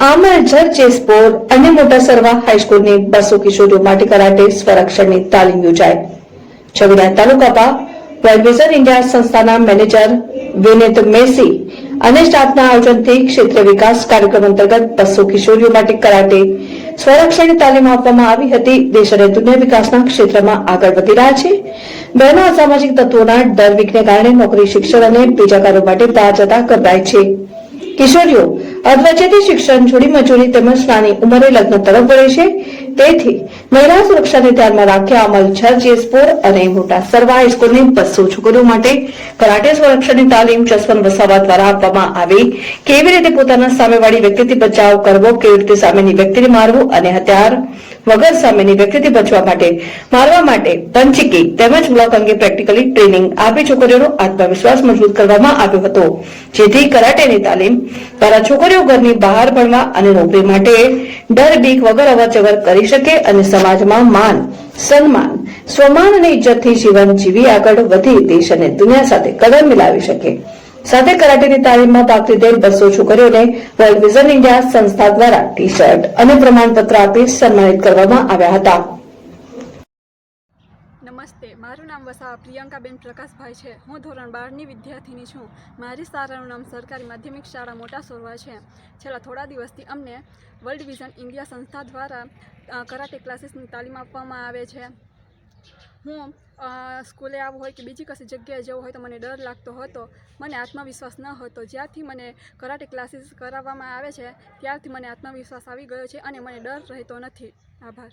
આમરજર ચેસપોર અને મોટા સરવા હાઈસ્કૂલની બસો કિશોરીઓ માટે કરાટે સ્વરક્ષણની તાલીમ યોજાઈ. છબીના તાલુકા વેલવિઝન ઇન્ડિયા સંસ્થાના મેનેજર વિનેત મેસી અને સ્ટાફના આયોજનથી ક્ષેત્ર વિકાસ કાર્યક્રમ અંતર્ગત બસો કિશોરીઓ માટે કરાટે સ્વરક્ષણની તાલીમ આપવામાં આવી હતી. દેશ અને દુનિયા વિકાસના ક્ષેત્રમાં આગળ વધી રહ્યા છે. બહેનો અસામાજિક તત્વોના ડર વીકને કારણે નોકરી, શિક્ષણ અને બીજા કાર્યો માટે બહાર જતા ગભરાય છે. કિશોરીઓ અધવચ્ચેથી શિક્ષણ છોડી મજૂરી તેમજ નાની ઉંમરે લગ્ન તરફ વળે છે. તેથી મહિલા સુરક્ષાને ધ્યાનમાં રાખ્યા અમલ છ જેસપોર અને મોટા સરવા હાઈસ્કૂલની બસો છોકરીઓ માટે કરાટે સંરક્ષણની તાલીમ જસવંત વસાવા દ્વારા આપવામાં આવી. કેવી રીતે પોતાના સામેવાળી વ્યક્તિથી બચાવ કરવો, કેવી રીતે સામેની વ્યક્તિને મારવું અને હથિયાર વગર સામેની વ્યક્તિથી બચવા માટે, મારવા માટે પંચકી તેમજ બ્લોક અંગે પ્રેક્ટિકલી ટ્રેનિંગ આપી છોકરીઓનો આત્મવિશ્વાસ મજબૂત કરવામાં આવ્યો હતો. જેથી કરાટેની તાલીમ દ્વારા છોકરીઓ ઘરની બહાર ભણવા અને નોકરી માટે ડર, બીક વગર અવરજવર કરી શકે અને સમાજમાં માન, સન્માન સ્વમાન અને ઇજ્જતથી જીવન જીવી આગળ વધી દેશ અને દુનિયા સાથે કદમ મિલાવી શકે. સાથે કરાટેની તાલીમમાં ભાગ લીધેલ બસો છોકરીઓને વર્લ્ડ વિઝન ઇન્ડિયા સંસ્થા દ્વારા ટી શર્ટ અને પ્રમાણપત્ર આપી સન્માનિત કરવામાં આવ્યા હતા. નમસ્તે, મારું નામ વસાવા પ્રિયંકાબેન પ્રકાશભાઈ છે. હું ધોરણ બારની વિદ્યાર્થીની છું. મારી શાળાનું નામ સરકારી માધ્યમિક શાળા મોટા સોરવા છે. છેલ્લા થોડા દિવસથી અમને વર્લ્ડ વિઝન ઇન્ડિયા સંસ્થા દ્વારા કરાટે ક્લાસીસની તાલીમ આપવામાં આવે છે. હું સ્કૂલે આવું હોય કે બીજી કશી જગ્યાએ જવું હોય તો મને ડર લાગતો હતો. મને આત્મવિશ્વાસ ન હતો. જ્યારથી મને કરાટે ક્લાસીસ કરાવવામાં આવે છે, ત્યારથી મને આત્મવિશ્વાસ આવી ગયો છે અને મને ડર રહેતો નથી. આભાર.